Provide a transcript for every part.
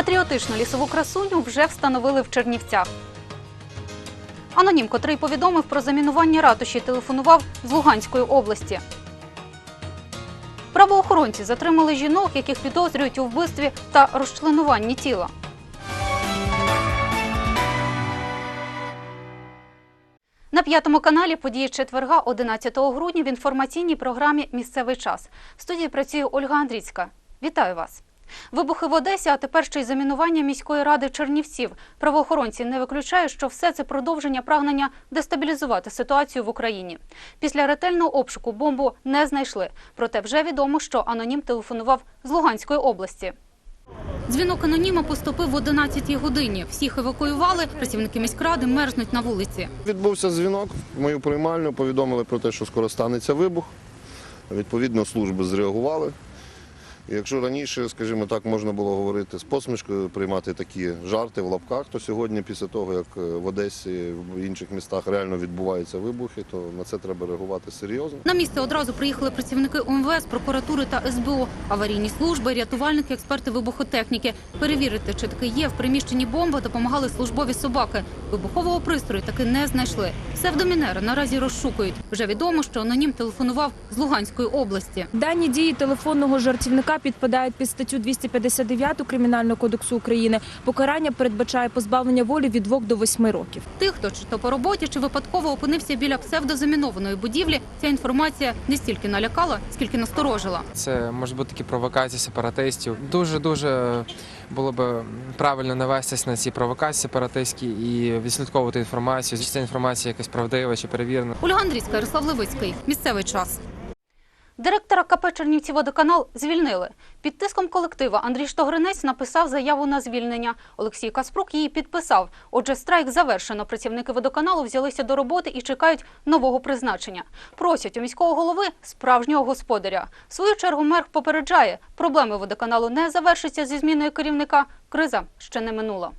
Патріотичну лісову красуню вже встановили в Чернівцях. Анонім, котрий повідомив про замінування ратуші, телефонував з Луганської області. Правоохоронці затримали жінок, яких підозрюють у вбивстві та розчленуванні тіла. На п'ятому каналі події четверга, 11 грудня, в інформаційній програмі Місцевий час. В студії працює Ольга Андрійська. Вітаю вас. Вибухи в Одесі, а тепер ще й замінування міської ради Чернівців. Правоохоронці не виключають, що все це продовження прагнення дестабілізувати ситуацію в Україні. Після ретельного обшуку бомбу не знайшли. Проте вже відомо, що анонім телефонував з Луганської області. Дзвінок аноніма поступив в 11-й годині. Всіх евакуювали. Працівники міськради мерзнуть на вулиці. Відбувся дзвінок мою приймальню, повідомили про те, що скоро станеться вибух. Відповідно, служби зреагували. Якщо раніше, скажімо так, можна було говорити з посмішкою, приймати такі жарти в лапках, то сьогодні, після того, як е, в Одесі, в інших містах реально відбуваються вибухи, то на це треба реагувати серйозно. На місце одразу приїхали працівники УМВС, прокуратури та СБУ, аварійні служби, рятувальники, експерти вибухотехніки. Перевірити, чи таки є в приміщенні бомба, допомагали службові собаки. Вибухового пристрою таки не знайшли. Псевдомінера наразі розшукують. Вже відомо, що анонім телефонував з Луганської області. Дані дії телефонного жартівника підпадають під статтю 259 Кримінального кодексу України. Покарання передбачає позбавлення волі від 2 до 8 років. Тих, хто чи то по роботі, чи випадково опинився біля псевдозамінованої будівлі, ця інформація не стільки налякала, скільки насторожила. Це може бути такі провокації сепаратистів. Дуже дуже було б правильно навестись на ці провокації сепаратистські і відслідковувати інформацію. Чи ця інформація якась правдива чи перевірена. Ольга Андрійська, Ярослав Левицький. Місцевий час. Директора КП Чернівці водоканал звільнили. Під тиском колектива Андрій Штогринець написав заяву на звільнення. Олексій Каспрук її підписав. Отже, страйк завершено. Працівники водоканалу взялися до роботи і чекають нового призначення. Просять у міського голови справжнього господаря. В свою чергу мер попереджає, проблеми водоканалу не завершаться зі зміною керівника. Криза ще не минула.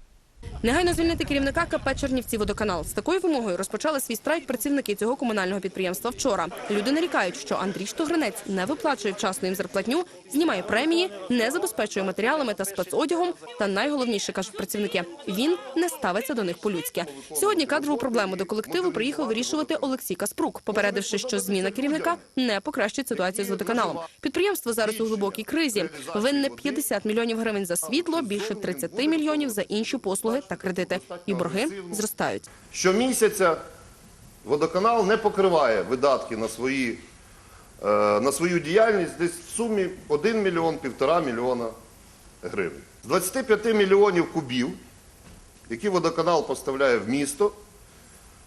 Негайно звільнити керівника КП Чернівці водоканал. З такою вимогою розпочали свій страйк працівники цього комунального підприємства вчора. Люди нарікають, що Андрій Штогринець не виплачує вчасно їм зарплатню, знімає премії, не забезпечує матеріалами та спецодягом. Та найголовніше кажуть працівники, він не ставиться до них по-людськи. Сьогодні кадрову проблему до колективу приїхав вирішувати Олексій Каспрук, попередивши, що зміна керівника не покращить ситуацію з водоканалом. Підприємство зараз у глибокій кризі. Винне 50 мільйонів гривень за світло, більше 30 мільйонів за інші послуги та кредити. І борги зростають. Щомісяця водоканал не покриває видатки на, свої, е, на свою діяльність десь в сумі 1 мільйон, 1,5 мільйона гривень. З 25 мільйонів кубів, які водоканал поставляє в місто,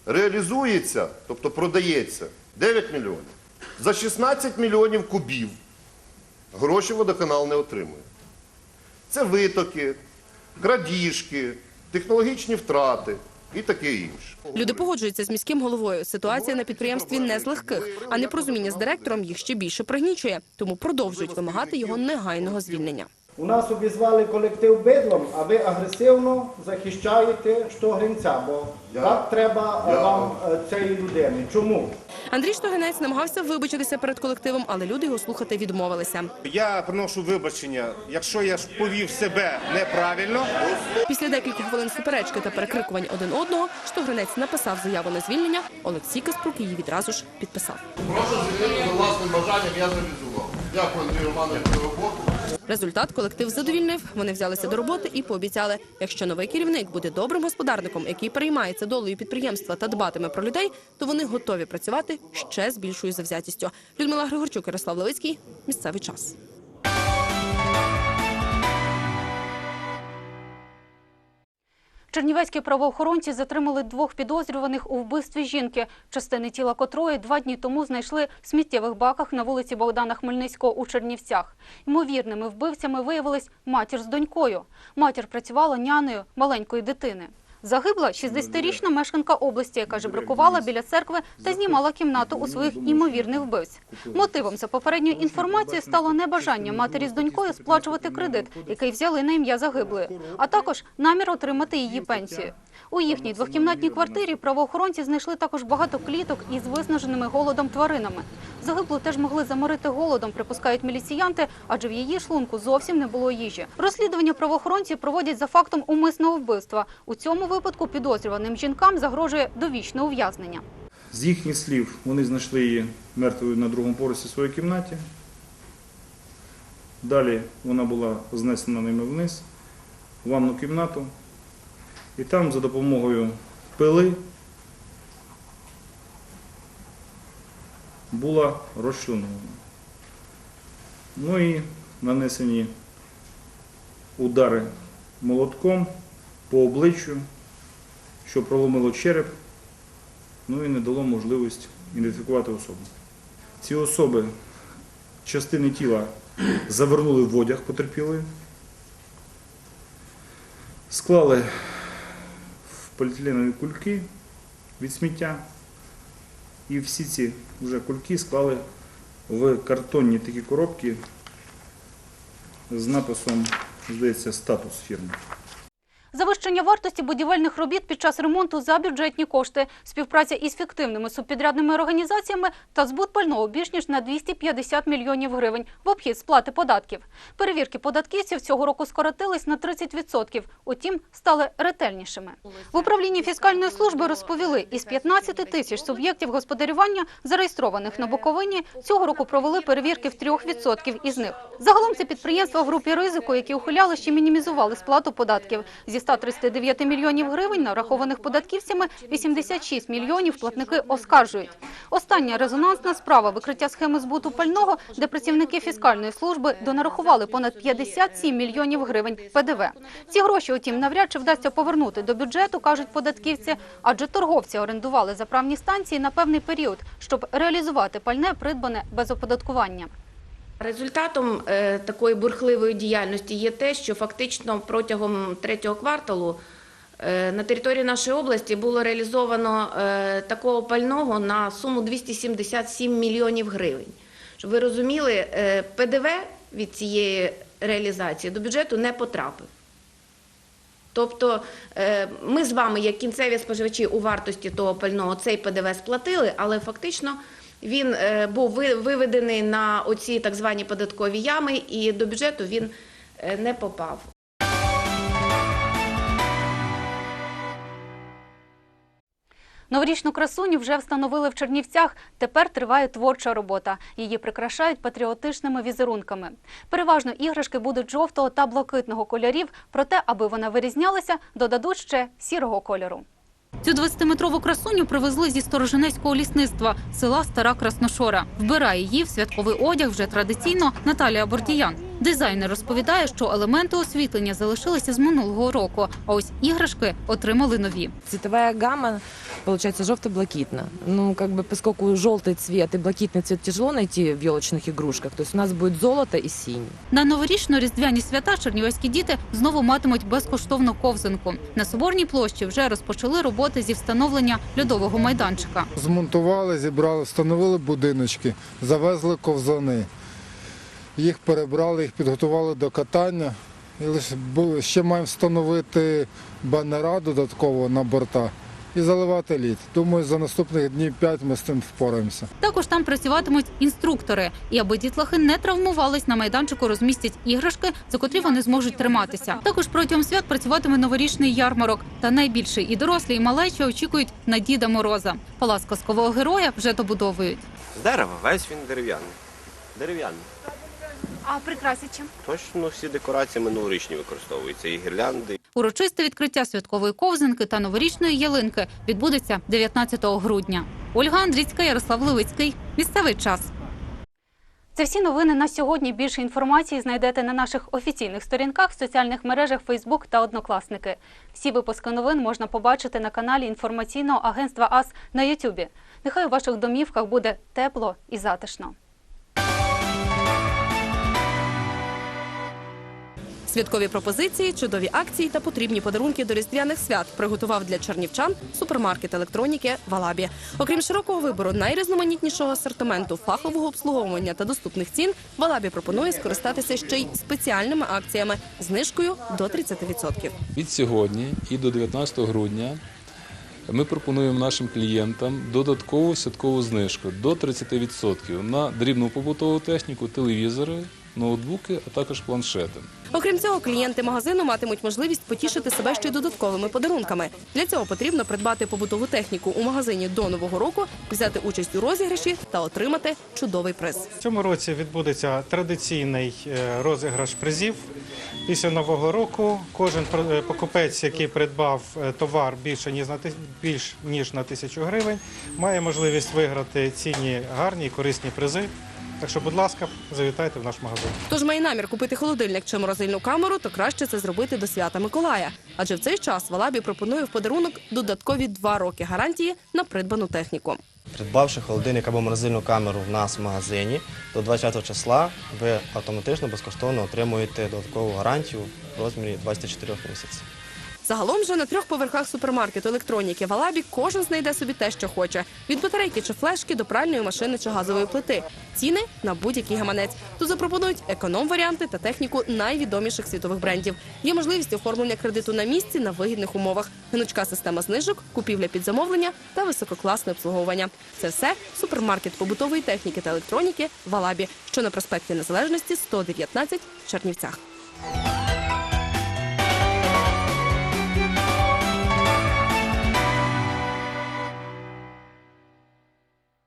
реалізується, тобто продається 9 мільйонів. За 16 мільйонів кубів гроші водоканал не отримує. Це витоки, крадіжки, технологічні втрати і таке інше. Люди погоджуються з міським головою. Ситуація на підприємстві не з легких, а непорозуміння з директором їх ще більше пригнічує, тому продовжують вимагати його негайного звільнення. У нас обізвали колектив бидлом, а ви агресивно захищаєте штогринця, бо так треба я- вам е, цієї людини. Чому? Андрій Штогинець намагався вибачитися перед колективом, але люди його слухати відмовилися. Я приношу вибачення, якщо я ж повів себе неправильно. Після декількох хвилин суперечки та перекрикувань один одного, Штогринець написав заяву на звільнення. Олексій Каспрук її відразу ж підписав. Прошу звільнити за власним бажанням, я завізував. Дякую, Андрій Романович, за роботу. Результат колектив задовільнив. Вони взялися до роботи і пообіцяли, якщо новий керівник буде добрим господарником, який переймається долею підприємства та дбатиме про людей, то вони готові працювати ще з більшою завзятістю. Людмила Григорчук, Ярослав Левицький. Місцевий час. Чернівецькі правоохоронці затримали двох підозрюваних у вбивстві жінки, частини тіла котрої два дні тому знайшли в сміттєвих баках на вулиці Богдана Хмельницького у Чернівцях. Ймовірними вбивцями виявились матір з донькою. Матір працювала няною маленької дитини. Загибла 60-річна мешканка області, яка жебракувала біля церкви та знімала кімнату у своїх імовірних вбивць. Мотивом за попередньою інформацією стало небажання матері з донькою сплачувати кредит, який взяли на ім'я загиблої, а також намір отримати її пенсію. У їхній двохкімнатній квартирі правоохоронці знайшли також багато кліток із виснаженими голодом тваринами. Загиблу теж могли заморити голодом, припускають міліціянти, адже в її шлунку зовсім не було їжі. Розслідування правоохоронці проводять за фактом умисного вбивства. У цьому випадку підозрюваним жінкам загрожує довічне ув'язнення. З їхніх слів вони знайшли її мертвою на другому поверсі своєї кімнаті. Далі вона була знесена ними вниз, в ванну кімнату. І там за допомогою пили була розчленована. Ну і нанесені удари молотком по обличчю, що проломило череп ну і не дало можливість ідентифікувати особу. Ці особи частини тіла завернули в одяг потерпілої, склали в поліетиленові кульки від сміття, і всі ці вже кульки склали в картонні такі коробки з написом, здається, статус фірми. Завищення вартості будівельних робіт під час ремонту за бюджетні кошти, співпраця із фіктивними субпідрядними організаціями та збут пального більш ніж на 250 мільйонів гривень в обхід сплати податків. Перевірки податківців цього року скоротились на 30%, утім стали ретельнішими. В управлінні фіскальної служби розповіли, із 15 тисяч суб'єктів господарювання, зареєстрованих на Буковині, цього року провели перевірки в 3% із них. Загалом це підприємства в групі ризику, які ухиляли чи мінімізували сплату податків. Зі 139 мільйонів гривень, нарахованих податківцями, 86 мільйонів платники оскаржують. Остання резонансна справа викриття схеми збуту пального, де працівники фіскальної служби донарахували понад 57 мільйонів гривень ПДВ. Ці гроші, утім, навряд чи вдасться повернути до бюджету, кажуть податківці, адже торговці орендували заправні станції на певний період, щоб реалізувати пальне, придбане без оподаткування. Результатом е, такої бурхливої діяльності є те, що фактично протягом третього кварталу е, на території нашої області було реалізовано е, такого пального на суму 277 мільйонів гривень. Щоб ви розуміли, ПДВ від цієї реалізації до бюджету не потрапив. Тобто ми з вами, як кінцеві споживачі у вартості того пального, цей ПДВ сплатили, але фактично він е, був виведений на оці так звані податкові ями, і до бюджету він е, не попав. Новорічну красуню вже встановили в Чернівцях. Тепер триває творча робота. Її прикрашають патріотичними візерунками. Переважно іграшки будуть жовтого та блакитного кольорів. Проте, аби вона вирізнялася, додадуть ще сірого кольору. Цю 20-метрову красуню привезли зі сторожинецького лісництва села Стара Красношора. Вбирає її в святковий одяг вже традиційно Наталія Бордіян. Дизайнер розповідає, що елементи освітлення залишилися з минулого року, а ось іграшки отримали нові. Цветовая гамма получается желто-блакитно. Ну, как бы, поскольку желтый цвет и блакитный цвет тяжело найти в елочных игрушках, то есть у нас будет золото и синий. На новорічно-різдвяні свята чернівецькі діти знову матимуть безкоштовну ковзанку. На Соборній площі вже розпочали роботи зі встановлення льодового майданчика. Змонтували, зібрали, встановили будиночки, завезли ковзани. Їх перебрали, їх підготували до катання. І лише бу- ще маємо встановити банера додатково на борта і заливати лід. Думаю, за наступних днів 5 ми з цим впораємося. Також там працюватимуть інструктори. І аби дітлахи не травмувались, на майданчику розмістять іграшки, за котрі вони зможуть триматися. Також протягом свят працюватиме новорічний ярмарок. Та найбільше і дорослі, і малечі очікують на Діда Мороза. Палац казкового героя вже добудовують. З дерева, весь він дерев'яний. Дерев'яний. А прикрасять чим? Точно всі декорації минулорічні використовуються. І гірлянди, Урочисте відкриття святкової ковзанки та новорічної ялинки відбудеться 19 грудня. Ольга Андрійська, Ярослав Левицький. Місцевий час. Це всі новини на сьогодні. Більше інформації знайдете на наших офіційних сторінках в соціальних мережах Facebook та Однокласники. Всі випуски новин можна побачити на каналі інформаційного агентства АС на Ютубі. Нехай у ваших домівках буде тепло і затишно. Святкові пропозиції, чудові акції та потрібні подарунки до різдвяних свят приготував для чернівчан супермаркет електроніки Валабі. Окрім широкого вибору найрізноманітнішого асортименту, фахового обслуговування та доступних цін, Валабі пропонує скористатися ще й спеціальними акціями знижкою до 30%. Від сьогодні і до 19 грудня ми пропонуємо нашим клієнтам додаткову святкову знижку до 30% на дрібну побутову техніку, телевізори, ноутбуки, а також планшети. Окрім цього, клієнти магазину матимуть можливість потішити себе ще й додатковими подарунками. Для цього потрібно придбати побутову техніку у магазині до нового року, взяти участь у розіграші та отримати чудовий приз. В цьому році відбудеться традиційний е, розіграш призів. Після нового року кожен про- е, покупець, який придбав е, товар більше ніж на ти- більш ніж на тисячу гривень, має можливість виграти цінні гарні і корисні призи. Так що, будь ласка, завітайте в наш магазин. Тож має намір купити холодильник чи морозильну камеру, то краще це зробити до свята Миколая. Адже в цей час Валабі пропонує в подарунок додаткові два роки гарантії на придбану техніку. Придбавши холодильник або морозильну камеру в нас в магазині, до 20 числа ви автоматично безкоштовно отримуєте додаткову гарантію в розмірі 24 місяців. Загалом же на трьох поверхах супермаркету електроніки Валабі кожен знайде собі те, що хоче: від батарейки чи флешки до пральної машини чи газової плити. Ціни на будь-який гаманець. Тут запропонують економ-варіанти та техніку найвідоміших світових брендів. Є можливість оформлення кредиту на місці на вигідних умовах, гнучка система знижок, купівля під замовлення та висококласне обслуговування. Це все супермаркет побутової техніки та електроніки Валабі, що на проспекті Незалежності 119 в Чернівцях.